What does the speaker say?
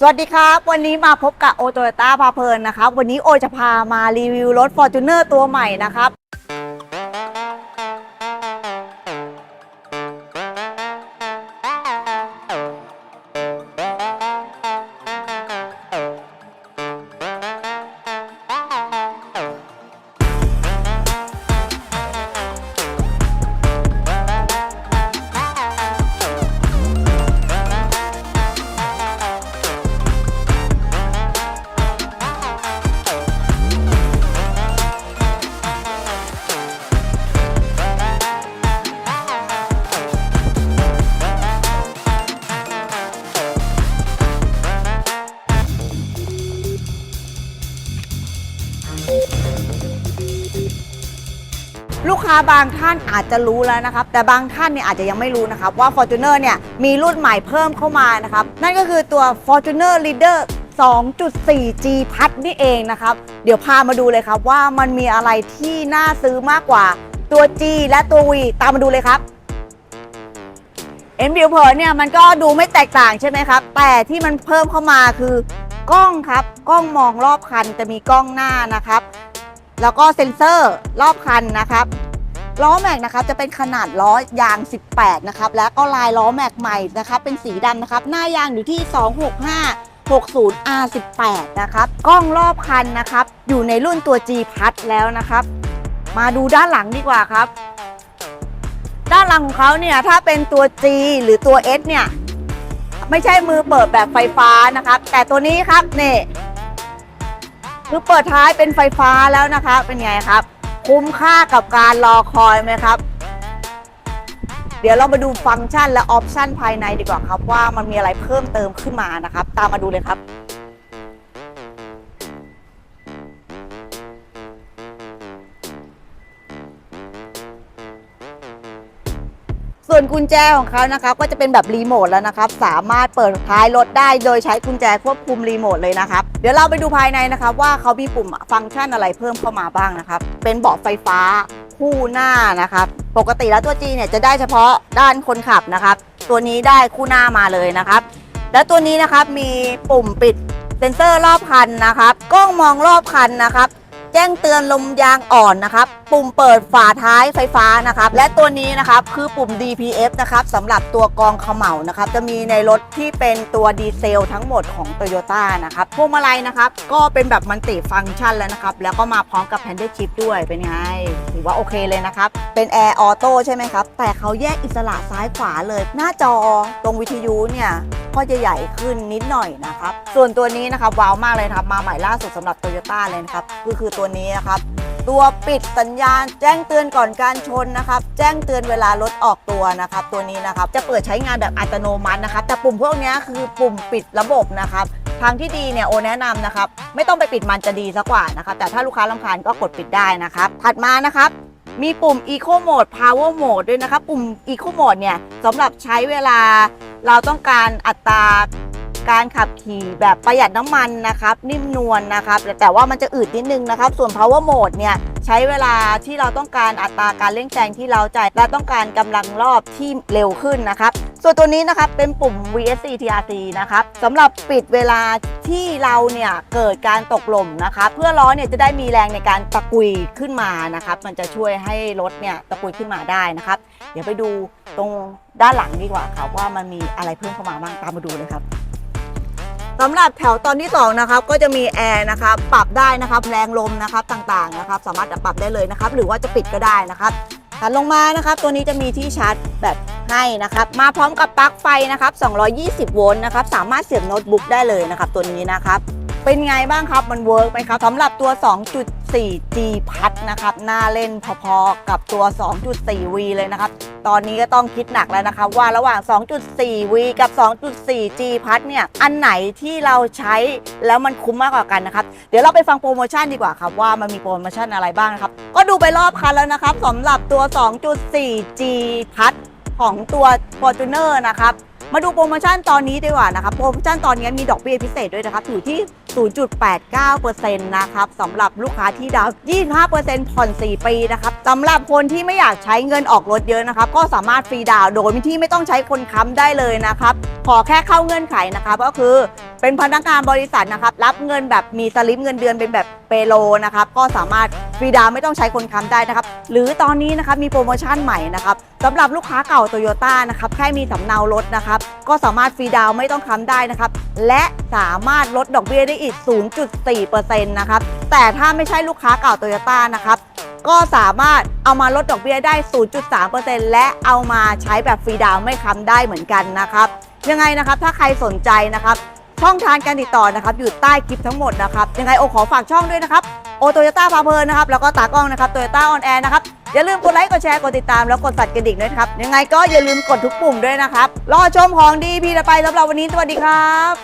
สวัสดีครับ วันนี้มาพบกับโอโตโยต้าพาเพลินนะครับ วันนี้โอจะพามารีวิวรถ f o r t u n e r ตัวใหม่นะครับ ลูกค้าบางท่านอาจจะรู้แล้วนะครับแต่บางท่านเนี่ยอาจจะยังไม่รู้นะครับว่า Fortuner เนี่ยมีรุ่นใหม่เพิ่มเข้ามานะครับนั่นก็คือตัว Fortuner Leader 2.4G พัดนี่เองนะครับ เดี๋ยวพามาดูเลยครับว่ามันมีอะไรที่น่าซื้อมากกว่าตัว G และตัว V ตามมาดูเลยครับเอ็นบิวเผินเนี่ยมันก็ดูไม่แตกต่างใช่ไหมครับ แต่ที่มันเพิ่มเข้ามาคือกล้องครับกล้องมองรอบคันจะมีกล้องหน้านะครับ แล้วก็เซ็นเซอร์รอบคันนะครับ ล้อแม็กนะครับจะเป็นขนาดล้อยาง 18 นะครับ แล้วก็ลายล้อแม็กใหม่นะครับ เป็นสีดำนะครับ หน้ายางอยู่ที่ 265 60 R18 นะครับ กล้องรอบคันนะครับ อยู่ในรุ่นตัว G พัดแล้วนะครับ มาดูด้านหลังดีกว่าครับ ด้านหลังของเขาเนี่ยถ้าเป็นตัว G หรือตัว S เนี่ย ไม่ใช่มือเปิดแบบไฟฟ้านะครับ แต่ตัวนี้ครับนี่คือเปิดท้ายเป็นไฟฟ้าแล้วนะคะเป็นไงครับ คุ้มค่ากับการรอคอยไหมครับ เดี๋ยวเรามาดูฟังก์ชันและออปชันภายในดีกว่าครับ ว่ามันมีอะไรเพิ่มเติมขึ้นมานะครับ ตามมาดูเลยครับ ส่วนกุญแจของเขานะครับก็จะเป็นแบบรีโมทแล้วนะครับ สามารถเปิดท้ายรถได้โดยใช้กุญแจควบคุมรีโมทเลยนะครับ เดี๋ยวเราไปดูภายในนะครับ ว่าเขามีปุ่มฟังก์ชันอะไรเพิ่มเข้ามาบ้างนะครับ เป็นเบาะไฟฟ้าคู่หน้านะครับ ปกติแล้วตัว G เนี่ยจะได้เฉพาะด้านคนขับนะครับ ตัวนี้ได้คู่หน้ามาเลยนะครับ และตัวนี้นะครับมีปุ่มปิดเซ็นเซอร์รอบคันนะครับ กล้องมองรอบคันนะครับ แจ้งเตือนลมยางอ่อนนะครับ ปุ่มเปิดฝาท้ายไฟฟ้านะครับ และตัวนี้นะครับคือปุ่ม DPF นะครับสำหรับตัวกองเขม่านะครับ จะมีในรถที่เป็นตัวดีเซลทั้งหมดของ Toyota นะครับพวงมาลัยนะครับ ก็เป็นแบบมันติฟังก์ชันแล้วนะครับ แล้วก็มาพร้อมกับ Paddle Shift ด้วยเป็นไงถือว่าโอเคเลยนะครับ เป็นแอร์ออโต้ใช่ไหมครับ แต่เขาแยกอิสระซ้ายขวาเลย หน้าจอตรงวิทยุเนี่ย ก็จะใหญ่ขึ้นนิดหน่อยนะครับ ส่วนตัวนี้นะครับว้าวมากเลยครับ มาใหม่ล่าสุดสำหรับ t o y ยต้เลยนะครับก็คือตัวนี้นะครับตัวปิดสัญญาณ แจ้งเตือนก่อนการชนนะครับ แจ้งเตือนเวลารถออกตัวนะครับ ตัวนี้นะครับจะเปิดใช้งานแบบอัตโนมัตินะครับ แต่ปุ่มพวกนี้คือปุ่มปิดระบบนะครับทางที่ดีเนี่ยโอแนะนำนะครับ ไม่ต้องไปปิดมันจะดีซะกว่านะครับแต่ถ้าลูกค้าลำคาญก็กดปิดได้นะครับ ถัดมานะครับ มีปุ่ม Eco Mode Power Mode ด้วยนะครับ ปุ่ม Eco Mode เนี่ยสำหรับใช้เวลา เราต้องการอัตราการขับขี่แบบประหยัดน้ำมันนะครับ นิ่มนวลนะครับ แต่ว่ามันจะอืดนิดนึงนะครับ ส่วน Power Mode เนี่ยใช้เวลาที่เราต้องการอัตราการเร่งแซงที่เราจ่ายและต้องการกำลังรอบที่เร็วขึ้นนะครับ ส่วนตัวนี้นะครับเป็นปุ่ม VSC TRC นะครับสำหรับปิดเวลาที่เราเนี่ยเกิดการตกหล่มนะครับเพื่อล้อเนี่ยจะได้มีแรงในการตะกุยขึ้นมานะครับ มันจะช่วยให้รถเนี่ยตะกุยขึ้นมาได้นะครับ เดี๋ยวไปดูตรงด้านหลังดีกว่าครับว่ามันมีอะไรเพิ่มเข้ามาบ้างตามมาดูเลยครับสำหรับแถวตอนที่2นะครับก็จะมีแอร์นะครับปรับได้นะครับแรงลมนะครับต่างๆนะครับ สามารถปรับได้เลยนะครับ หรือว่าจะปิดก็ได้นะครับถัดลงมานะครับ ตัวนี้จะมีที่ชาร์จแบต ให้นะครับมาพร้อมกับปลั๊กไฟนะครับ 220 โวลต์นะครับสามารถเสียบโน้ตบุ๊กได้เลยนะครับตัวนี้นะครับเป็นไงบ้างครับมันเวิร์กไหมครับสำหรับตัว 2.4G พัดนะครับหน้าเล่นพอๆกับตัว 2.4V เลยนะครับ ตอนนี้ก็ต้องคิดหนักแล้วนะครับ ว่าระหว่าง 2.4V กับ 2.4G พัดเนี่ยอันไหนที่เราใช้แล้วมันคุ้มมากกว่ากันนะครับเดี๋ยวเราไปฟังโปรโมชั่นดีกว่าครับ ว่ามันมีโปรโมชั่นอะไรบ้างนะครับ ก็ดูไปรอบคันแล้วนะครับสำหรับตัว 2.4G พัด ของตัว Fortuner นะครับ มาดูโปรโมชั่นตอนนี้ดีกว่านะครับ โปรโมชั่นตอนนี้มีดอกเบี้ยพิเศษด้วยนะครับ อยู่ที่ 0.89%นะครับสำหรับลูกค้าที่ดาวน์25%ผ่อน 4 ปีนะครับสำหรับคนที่ไม่อยากใช้เงินออกรถเยอะนะครับ ก็สามารถฟรีดาวโดยที่ไม่ต้องใช้คนค้ำได้เลยนะครับ ขอแค่เข้าเงื่อนไขนะครับก็คือเป็นพนักงานบริษัทนะครับ รับเงินแบบมีสลิปเงินเดือนเป็นแบบเปโลนะครับ ก็สามารถฟรีดาวไม่ต้องใช้คนค้ำได้นะครับ หรือตอนนี้นะครับมีโปรโมชั่นใหม่นะครับสำหรับลูกค้าเก่าโตโยต้านะครับแค่มีสำเนารถนะครับ ก็สามารถฟรีดาวไม่ต้องค้ำได้นะครับ และสามารถลดดอกเบี้ยได้อีก 0.4%นะครับ แต่ถ้าไม่ใช่ลูกค้าเก่าโตโยต้านะครับก็สามารถเอามาลดดอกเบี้ยได้ 0.3%และเอามาใช้แบบฟรีดาวไม่ค้ำได้เหมือนกันนะครับ ยังไงนะครับถ้าใครสนใจนะครับ ช่องทางการติดต่อนะครับอยู่ใต้คลิปทั้งหมดนะครับยังไงโอขอฝากช่องด้วยนะครับโอโตโยต้าพาเพลินนะครับแล้วก็ตากล้องนะครับโตโยต้าออนแอร์นะครับอย่าลืมกดไลค์กดแชร์กดติดตามแล้วกดสั่นกระดิ่งด้วยครับยังไงก็อย่าลืมกดทุกปุ่มด้วยนะครับรอชมของดีพีละไปสำหรับวันนี้สวัสดีครับ